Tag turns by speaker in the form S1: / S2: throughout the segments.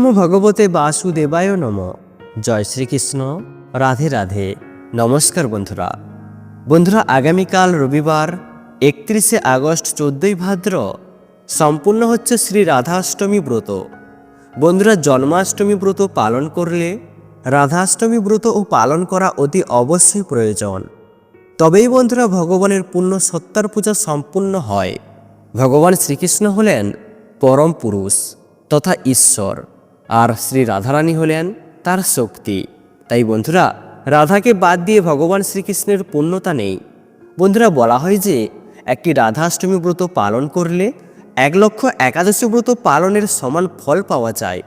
S1: নমো ভগবতে বাসুদেবায় নম জয় শ্রীকৃষ্ণ রাধে রাধে নমস্কার বন্ধুরা বন্ধুরা আগামীকাল রবিবার একত্রিশে আগস্ট চোদ্দই ভাদ্র সম্পূর্ণ হচ্ছে শ্রী রাধাষ্টমী ব্রত বন্ধুরা জন্মাষ্টমী ব্রত পালন করলে রাধাষ্টমী ব্রত ও পালন করা অতি অবশ্যই প্রয়োজন তবেই বন্ধুরা ভগবানের পূর্ণ সত্তার পূজা সম্পূর্ণ হয় ভগবান শ্রীকৃষ্ণ হলেন পরম পুরুষ তথা ঈশ্বর আর শ্রী রাধারানী হলেন তার শক্তি। তাই বন্ধুরা, রাধাকে বাদ দিয়ে ভগবান শ্রীকৃষ্ণের পূর্ণতা নেই। বন্ধুরা, বলা হয় যে, একটি রাধাষ্টমী ব্রত পালন করলে এক লক্ষ একাদশী ব্রত পালনের সমান ফল পাওয়া যায়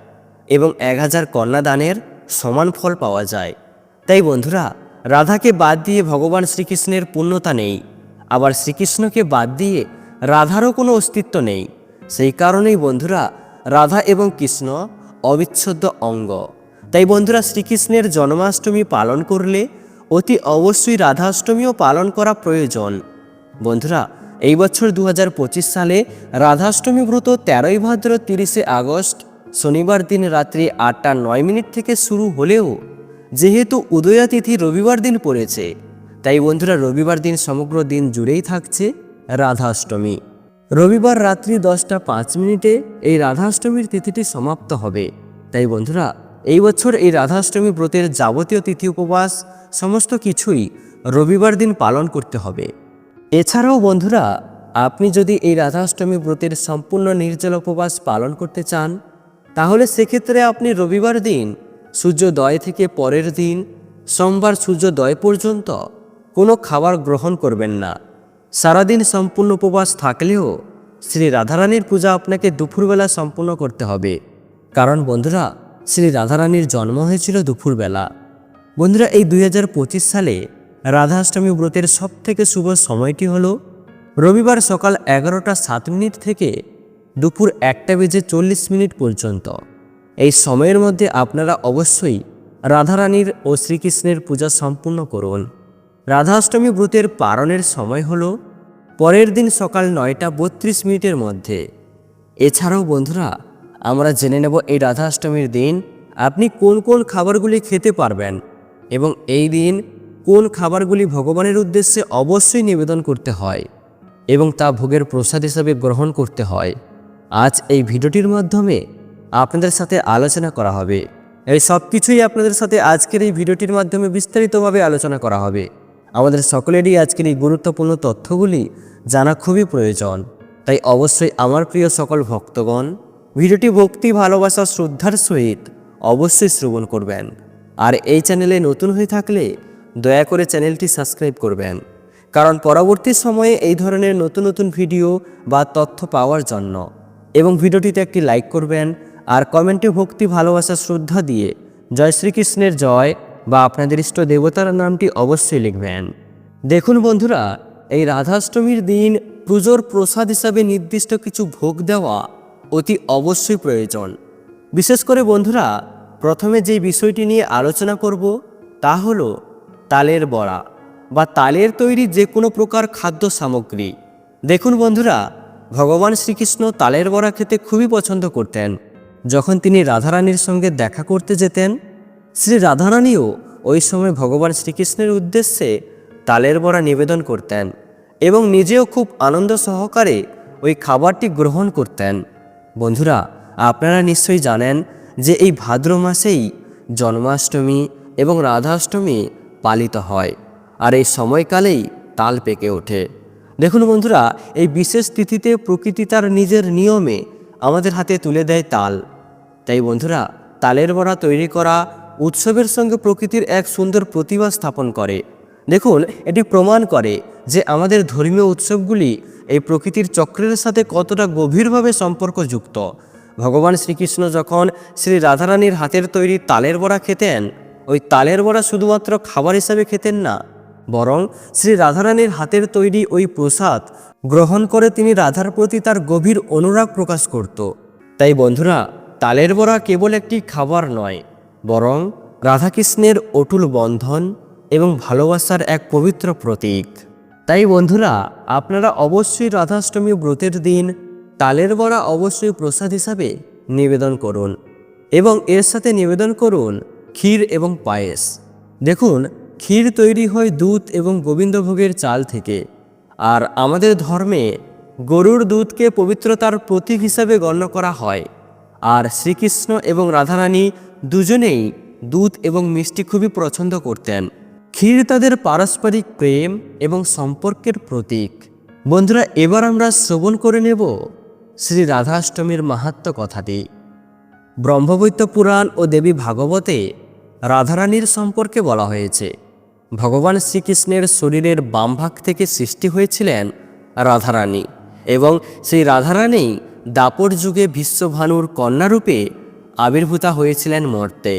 S1: এবং এক হাজার কন্যাদানের সমান ফল পাওয়া যায়। তাই বন্ধুরা, রাধাকে বাদ দিয়ে ভগবান শ্রীকৃষ্ণের পূর্ণতা নেই। আবার শ্রীকৃষ্ণকে বাদ দিয়ে রাধারও কোনো অস্তিত্ব নেই। সেই কারণেই বন্ধুরা, রাধা এবং কৃষ্ণ অবিচ্ছেদ্য অঙ্গ। তাই বন্ধুরা শ্রীকৃষ্ণের জন্মাষ্টমী পালন করলে অতি অবশ্যই রাধাষ্টমীও পালন করা প্রয়োজন। বন্ধুরা, এই বছর দু হাজার পঁচিশ সালে রাধাষ্টমী ব্রত তেরোই ভাদ্র তিরিশে আগস্ট, শনিবার দিন রাত্রি আটটা নয় মিনিট থেকে শুরু হলেও যেহেতু উদয়া তিথি রবিবার দিন পড়েছে, তাই বন্ধুরা রবিবার দিন সমগ্র দিন জুড়েই থাকছে রাধাষ্টমী। রবিবার রাত্রি দশটা পাঁচ মিনিটে এই রাধাষ্টমীর তিথিটি সমাপ্ত হবে। তাই বন্ধুরা, এই বছর এই রাধাষ্টমী ব্রতের যাবতীয় তিথি উপবাস সমস্ত কিছুই রবিবার দিন পালন করতে হবে। এছাড়াও বন্ধুরা, আপনি যদি এই রাধাষ্টমী ব্রতের সম্পূর্ণ নির্জল উপবাস পালন করতে চান, তাহলে সেক্ষেত্রে আপনি রবিবার দিন সূর্যোদয় থেকে পরের দিন, সোমবার সূর্যোদয় পর্যন্ত কোনো খাবার গ্রহণ করবেন না। সারাদিন সম্পূর্ণ উপবাস থাকলেও শ্রী রাধারানীর পূজা আপনাকে দুপুরবেলা সম্পূর্ণ করতে হবে। কারণ বন্ধুরা, শ্রী রাধারানীর জন্ম হয়েছিল দুপুরবেলা। বন্ধুরা, এই দুই হাজার পঁচিশ সালে রাধাষ্টমী ব্রতের সবথেকে শুভ সময়টি হলো রবিবার সকাল এগারোটা সাত মিনিট থেকে দুপুর একটা বেজে চল্লিশ মিনিট পর্যন্ত। এই সময়ের মধ্যে আপনারা অবশ্যই রাধারানীর ও শ্রীকৃষ্ণের পূজা সম্পূর্ণ করুন। রাধাষ্টমী ব্রতের পারণের সময় হলো পরের দিন সকাল নয়টা বত্রিশ মিনিটের মধ্যে। এছাড়াও বন্ধুরা আমরা জেনে নেব এই রাধাষ্টমীর দিন আপনি কোন কোন খাবারগুলি খেতে পারবেন এবং এই দিন কোন খাবারগুলি ভগবানের উদ্দেশ্যে অবশ্যই নিবেদন করতে হয় এবং তা ভোগের প্রসাদ হিসাবে গ্রহণ করতে হয়। আজ এই ভিডিওটির মাধ্যমে আপনাদের সাথে আলোচনা করা হবে। এই সব কিছুই আপনাদের সাথে আজকের এই ভিডিওটির মাধ্যমে বিস্তারিতভাবে আলোচনা করা হবে। আমাদের সকলেরই আজকের এই গুরুত্বপূর্ণ তথ্যগুলি জানা খুবই প্রয়োজন। তাই অবশ্যই আমার প্রিয় সকল ভক্তগণ ভিডিওটি ভক্তি, ভালোবাসা, শ্রদ্ধার সহিত অবশ্যই শ্রবণ করবেন। আর এই চ্যানেলে নতুন হয়ে থাকলে দয়া করে চ্যানেলটি সাবস্ক্রাইব করবেন। কারণ পরবর্তী সময়ে এই ধরনের নতুন নতুন ভিডিও বা তথ্য পাওয়ার জন্য। এবং ভিডিওটিতে একটি লাইক করবেন আর কমেন্টে ভক্তি, ভালোবাসা, শ্রদ্ধা দিয়ে জয় শ্রীকৃষ্ণের জয় বা আপনাদের ইষ্ট দেবতার নামটি অবশ্যই লিখবেন। দেখুন বন্ধুরা, এই রাধাষ্টমীর দিন পুজোর প্রসাদ হিসাবে নির্দিষ্ট কিছু ভোগ দেওয়া অতি অবশ্যই প্রয়োজন। বিশেষ করে বন্ধুরা, প্রথমে যে বিষয়টি নিয়ে আলোচনা করব তা হলো তালের বড়া বা তালের তৈরি যে কোনো প্রকার খাদ্য সামগ্রী। দেখুন বন্ধুরা, ভগবান শ্রীকৃষ্ণ তালের বড়া খেতে খুবই পছন্দ করতেন। যখন তিনি রাধারানীর সঙ্গে দেখা করতে যেতেন, শ্রী রাধারানীও ওই সময় ভগবান শ্রীকৃষ্ণের উদ্দেশ্যে তালের বড়া নিবেদন করতেন এবং নিজেও খুব আনন্দ সহকারে ওই খাবারটি গ্রহণ করতেন। বন্ধুরা, আপনারা নিশ্চয়ই জানেন যে এই ভাদ্র মাসেই জন্মাষ্টমী এবং রাধাষ্টমী পালিত হয় আর এই সময়কালেই তাল পেকে ওঠে। দেখুন বন্ধুরা, এই বিশেষ তিথিতে প্রকৃতি তার নিজের নিয়মে আমাদের হাতে তুলে দেয় তাল। তাই বন্ধুরা, তালের বড়া তৈরি করা উৎসবের সঙ্গে প্রকৃতির এক সুন্দর প্রতিভা স্থাপন করে। দেখুন, এটি প্রমাণ করে যে আমাদের ধর্মীয় উৎসবগুলি এই প্রকৃতির চক্রের সাথে কতটা গভীরভাবে সম্পর্কযুক্ত। ভগবান শ্রীকৃষ্ণ যখন শ্রী রাধারানীর হাতের তৈরি তালের বড়া খেতেন, ওই তালের বড়া শুধুমাত্র খাবার হিসাবে খেতেন না, বরং শ্রী রাধারানীর হাতের তৈরি ওই প্রসাদ গ্রহণ করে তিনি রাধার প্রতি তার গভীর অনুরাগ প্রকাশ করত। তাই বন্ধুরা, তালের বড়া কেবল একটি খাবার নয়, বরং রাধাকৃষ্ণের অটুল বন্ধন এবং ভালোবাসার এক পবিত্র প্রতীক। তাই বন্ধুরা, আপনারা অবশ্যই রাধাষ্টমী ব্রতের দিন তালের বড়া অবশ্যই প্রসাদ হিসাবে নিবেদন করুন এবং এর সাথে নিবেদন করুন ক্ষীর এবং পায়েস। দেখুন, ক্ষীর তৈরি হয় দুধ এবং গোবিন্দভোগের চাল থেকে। আর আমাদের ধর্মে গরুর দুধকে পবিত্রতার প্রতীক হিসাবে গণ্য করা হয়। আর শ্রীকৃষ্ণ এবং রাধারানী দুজনেই দুধ এবং মিষ্টি খুবই পছন্দ করতেন। ক্ষীর তাদের পারস্পরিক প্রেম এবং সম্পর্কের প্রতীক। বন্ধুরা, এবার আমরা শ্রবণ করে নেব শ্রী রাধাষ্টমীর মাহাত্ম কথাটি। ব্রহ্মবৈত্য পুরাণ ও দেবী ভাগবতে রাধারানীর সম্পর্কে বলা হয়েছে। ভগবান শ্রীকৃষ্ণের শরীরের বাম ভাগ থেকে সৃষ্টি হয়েছিলেন রাধারানী এবং সেই রাধারানী দাপর যুগে বিশ্বভানুর কন্যারূপে আবির্ভূতা হয়েছিলেন মর্তে।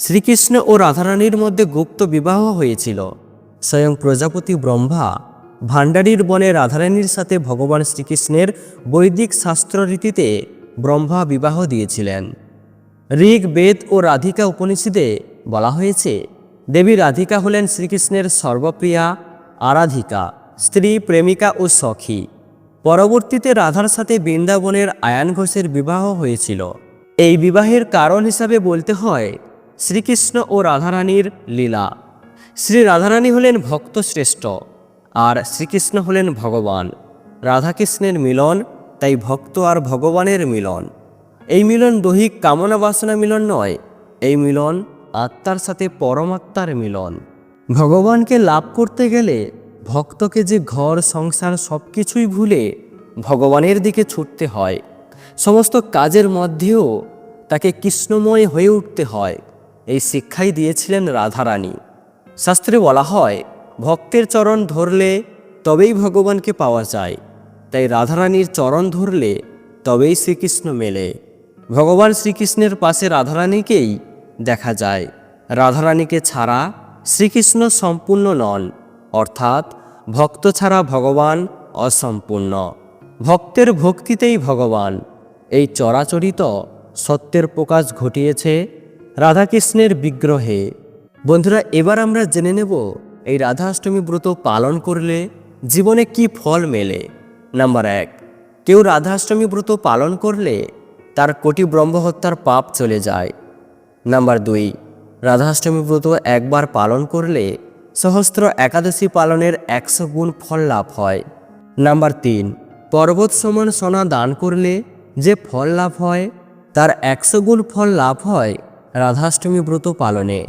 S1: শ্রীকৃষ্ণ ও রাধারানীর মধ্যে গুপ্ত বিবাহ হয়েছিল। স্বয়ং প্রজাপতি ব্রহ্মা ভাণ্ডারীর বনে রাধারানীর সাথে ভগবান শ্রীকৃষ্ণের বৈদিক শাস্ত্ররীতিতে ব্রহ্মা বিবাহ দিয়েছিলেন। ঋগ বেদ ও রাধিকা উপনিষদে বলা হয়েছে, দেবী রাধিকা হলেন শ্রীকৃষ্ণের সর্বপ্রিয়া আরাধিকা, স্ত্রী, প্রেমিকা ও সখী। পরবর্তীতে রাধার সাথে বৃন্দাবনের আয়ান ঘোষের বিবাহ হয়েছিল। এই বিবাহের কারণ হিসাবে বলতে হয় শ্রীকৃষ্ণ ও রাধারানীর লীলা। শ্রী রাধারানী হলেন ভক্ত শ্রেষ্ঠ, আর শ্রীকৃষ্ণ হলেন ভগবান। রাধাকৃষ্ণের মিলন, তাই ভক্ত আর ভগবানের মিলন। এই মিলন দৈহিক কামনা বাসনা মিলন নয়, এই মিলন আত্মার সাথে পরমাত্মার মিলন। ভগবানকে লাভ করতে গেলে ভক্তকে যে ঘর, সংসার সব কিছুই ভুলে ভগবানের দিকে ছুটতে হয়। সমস্ত কাজের মধ্যেও তাকে কৃষ্ণময় হয়ে উঠতে হয়। এই শিক্ষাই দিয়েছিলেন রাধারানী। শাস্ত্রে বলা হয়, ভক্তের চরণ ধরলে তবেই ভগবানকে পাওয়া যায়। তাই রাধারানীর চরণ ধরলে তবেই শ্রীকৃষ্ণ মেলে। ভগবান শ্রীকৃষ্ণের পাশে রাধারানীকেই দেখা যায়। রাধারানীকে ছাড়া শ্রীকৃষ্ণ সম্পূর্ণ নন, অর্থাৎ ভক্ত ছাড়া ভগবান অসম্পূর্ণ। ভক্তের ভক্তিতেই ভগবান। এই চরাচরিত সত্যের প্রকাশ ঘটিয়েছে রাধাকৃষ্ণের বিগ্রহে। বন্ধুরা, এবার আমরা জেনে নেব, এই রাধাষ্টমী ব্রত পালন করলে জীবনে কি ফল মেলে? নাম্বার এক, কেউ রাধাষ্টমী ব্রত পালন করলে তার কোটি ব্রহ্মহত্যার পাপ চলে যায়। নাম্বার দুই, রাধাষ্টমী ব্রত একবার পালন করলে সহস্র একাদশী পালনের একশো গুণ ফল লাভ হয়। নাম্বার তিন, পর্বত সমান সোনা দান করলে যে ফল লাভ হয়, তার একশো গুণ ফল লাভ হয় রাধাষ্টমী ব্রত পালনে।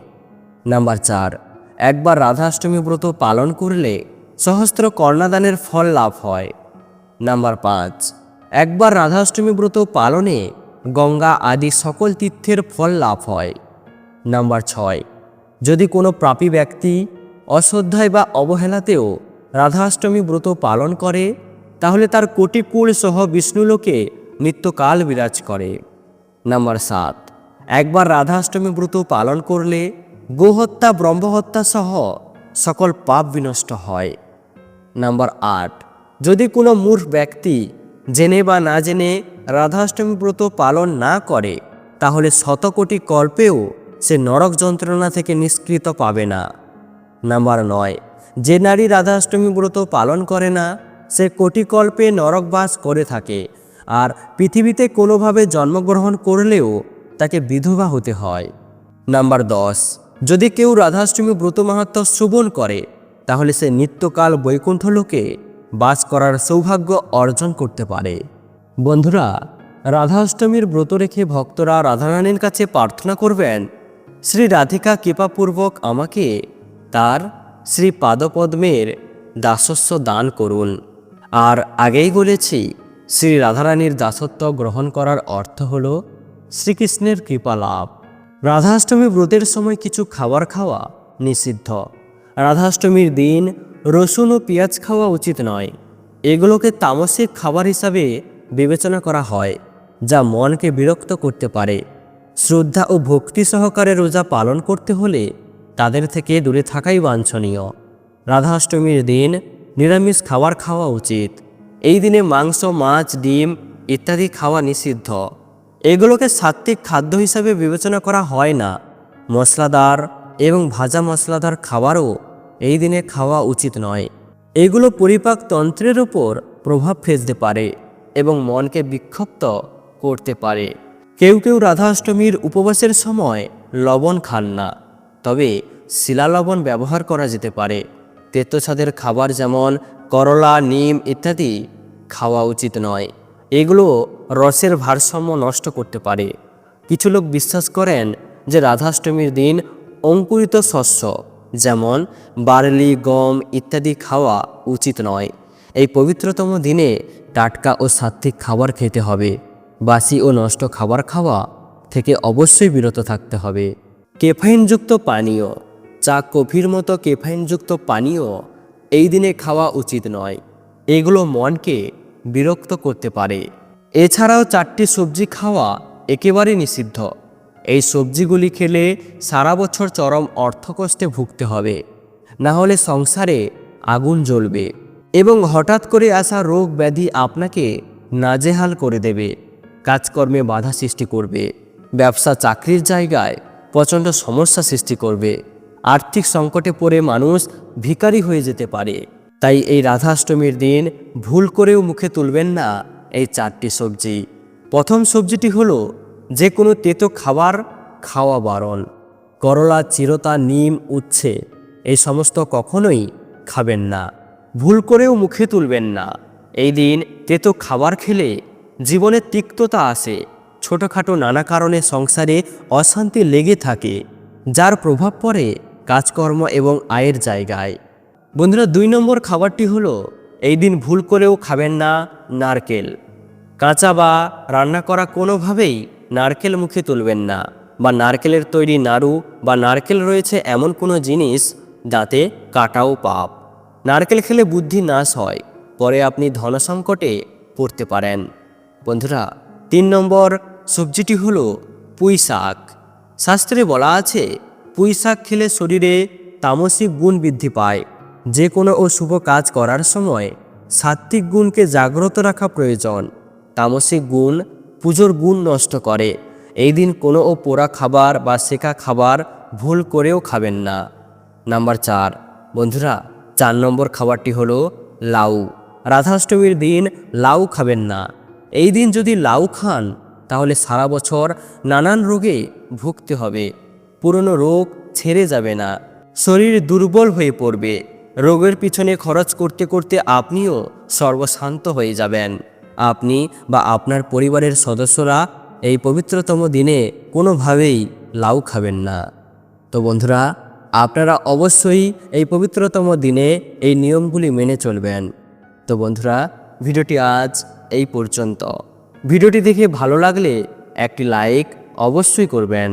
S1: নাম্বার চার, একবার রাধাষ্টমী ব্রত পালন করলে সহস্র কর্ণাদানের ফল লাভ হয়। নাম্বার পাঁচ, একবার রাধাষ্টমী ব্রত পালনে গঙ্গা আদি সকল তীর্থের ফল লাভ হয়। নাম্বার ছয়, যদি কোনো প্রাপী ব্যক্তি অশ্রদ্ধায় বা অবহেলাতেও রাধাষ্টমী ব্রত পালন করে, তাহলে তার কোটি কুল সহ বিষ্ণুলোকে নিত্যকাল বিরাজ করে। নাম্বার সাত একবার রাধাষ্টমী ব্রত পালন করলে গোহত্যা, ব্রহ্মহত্যা সহ সকল পাপ বিনষ্ট হয়। নাম্বার আট, যদি কোনো মূর্খ ব্যক্তি জেনে বা না জেনে রাধাষ্টমী ব্রত পালন না করে, তাহলে শতকোটি কল্পেও সে নরক যন্ত্রণা থেকে নিষ্কৃত পাবে না। নাম্বার নয়, যে নারী রাধাষ্টমী ব্রত পালন করে না, সে কোটি কল্পে নরকবাস করে থাকে। আর পৃথিবীতে কোনোভাবে জন্মগ্রহণ করলেও তাকে বিধবা হতে হয়। নাম্বার দশ, যদি কেউ রাধাষ্টমী ব্রত মাহাত্ম শ্রবণ করে, তাহলে সে নিত্যকাল বৈকুণ্ঠ লোকে বাস করার সৌভাগ্য অর্জন করতে পারে। বন্ধুরা, রাধাষ্টমীর ব্রত রেখে ভক্তরা রাধারানীর কাছে প্রার্থনা করবেন, শ্রী রাধিকা কৃপাপূর্বক আমাকে তার শ্রী পাদপদ্মের দাসস্ব দান করুন। আর আগেই বলেছি, শ্রী রাধারানীর দাসত্ব গ্রহণ করার অর্থ হল শ্রীকৃষ্ণের কৃপা লাভ। রাধাষ্টমী ব্রতের সময় কিছু খাবার খাওয়া নিষিদ্ধ। রাধাষ্টমীর দিন রসুন ও পেঁয়াজ খাওয়া উচিত নয়। এগুলোকে তামসিক খাবার হিসাবে বিবেচনা করা হয়, যা মনকে বিরক্ত করতে পারে। শ্রদ্ধা ও ভক্তি সহকারে রোজা পালন করতে হলে তাদের থেকে দূরে থাকাই বাঞ্ছনীয়। রাধাষ্টমীর দিন নিরামিষ খাবার খাওয়া উচিত। এই দিনে মাংস, মাছ, ডিম ইত্যাদি খাওয়া নিষিদ্ধ। এগুলোকে সাত্ত্বিক খাদ্য হিসাবে বিবেচনা করা হয় না। মশলাদার এবং ভাজা মশলাদার খাবারও এই দিনে খাওয়া উচিত নয়। এগুলো পরিপাক তন্ত্রের উপর প্রভাব ফেলতে পারে এবং মনকে বিক্ষিপ্ত করতে পারে। কেউ কেউ রাধাষ্টমীর উপবাসের সময় লবণ খান না, তবে শিলা লবণ ব্যবহার করা যেতে পারে। তেত্বসাদের খাবার যেমন করলা, নিম ইত্যাদি খাওয়া উচিত নয়। এগুলো রসের ভারসাম্য নষ্ট করতে পারে। কিছু লোক বিশ্বাস করেন যে রাধাষ্টমীর দিন অঙ্কুরিত শস্য, যেমন বার্লি, গম ইত্যাদি খাওয়া উচিত নয়। এই পবিত্রতম দিনে টাটকা ও সাত্ত্বিক খাবার খেতে হবে। বাসি ও নষ্ট খাবার খাওয়া থেকে অবশ্যই বিরত থাকতে হবে। কেফাইনযুক্ত পানীয়, চা কফির মতো কেফাইনযুক্ত পানীয় এই দিনে খাওয়া উচিত নয়। এগুলো মনকে বিরক্ত করতে পারে। এছাড়াও চারটি সবজি খাওয়া একেবারে নিষিদ্ধ। এই সবজিগুলি খেলে সারা বছর চরম অর্থকষ্টে ভুগতে হবে। না হলে সংসারে আগুন জ্বলবে এবং হঠাৎ করে আসা রোগ ব্যাধি আপনাকে নাজেহাল করে দেবে। কাজকর্মে বাধা সৃষ্টি করবে। ব্যবসা চাকরির জায়গায় প্রচণ্ড সমস্যা সৃষ্টি করবে। আর্থিক সংকটে পড়ে মানুষ ভিখারি হয়ে যেতে পারে। তাই এই রাধাষ্টমীর দিন ভুল করেও মুখে তুলবেন না এই চারটি সবজি। প্রথম সবজিটি হলো যে কোনো তেতো খাবার খাওয়া বারণ। করলা, চিরতা, নিম, উচ্ছে, এই সমস্ত কখনোই খাবেন না। ভুল করেও মুখে তুলবেন না। এই দিন তেতো খাবার খেলে জীবনে তিক্ততা আসে। ছোটোখাটো নানা কারণে সংসারে অশান্তি লেগে থাকে, যার প্রভাব পড়ে কাজকর্ম এবং আয়ের জায়গায়। বন্ধুরা, দুই নম্বর খাবারটি হলো, এই দিন ভুল করেও খাবেন না নারকেল। কাঁচা বা রান্না করা কোনোভাবেই নারকেল মুখে তুলবেন না, বা নারকেলের তৈরি নাড়ু বা নারকেল রয়েছে এমন কোনো জিনিস যাতে কাটাও পাপ। নারকেল খেলে বুদ্ধি নাশ হয়, পরে আপনি ধনসংকটে পড়তে পারেন। বন্ধুরা, তিন নম্বর সবজিটি হলো পুঁই শাক। শাস্ত্রে বলা আছে, পুঁই শাক খেলে শরীরে তামসিক গুণ বৃদ্ধি পায়। যে কোনো ও শুভ কাজ করার সময় সাত্ত্বিক গুণকে জাগ্রত রাখা প্রয়োজন। তামসিক গুণ পুজোর গুণ নষ্ট করে। এই দিন কোনো ও পোড়া খাবার বা শেখা খাবার ভুল করেও খাবেন না। নাম্বার চার। বন্ধুরা, চার নম্বর খাবারটি হলো লাউ। রাধাষ্টমীর দিন লাউ খাবেন না। এই দিন যদি লাউ খান, তাহলে সারা বছর নানান রোগে ভুগতে হবে। পুরনো রোগ ছেড়ে যাবে না। শরীর দুর্বল হয়ে পড়বে। রোগের পিছনে খরচ করতে করতে আপনিও সর্বশান্ত হয়ে যাবেন। আপনি বা আপনার পরিবারের সদস্যরা এই পবিত্রতম দিনে কোনোভাবেই লাউ খাবেন না। তো বন্ধুরা, আপনারা অবশ্যই এই পবিত্রতম দিনে এই নিয়মগুলি মেনে চলবেন। তো বন্ধুরা, ভিডিওটি আজ এই পর্যন্ত। ভিডিওটি দেখে ভালো লাগলে একটি লাইক অবশ্যই করবেন।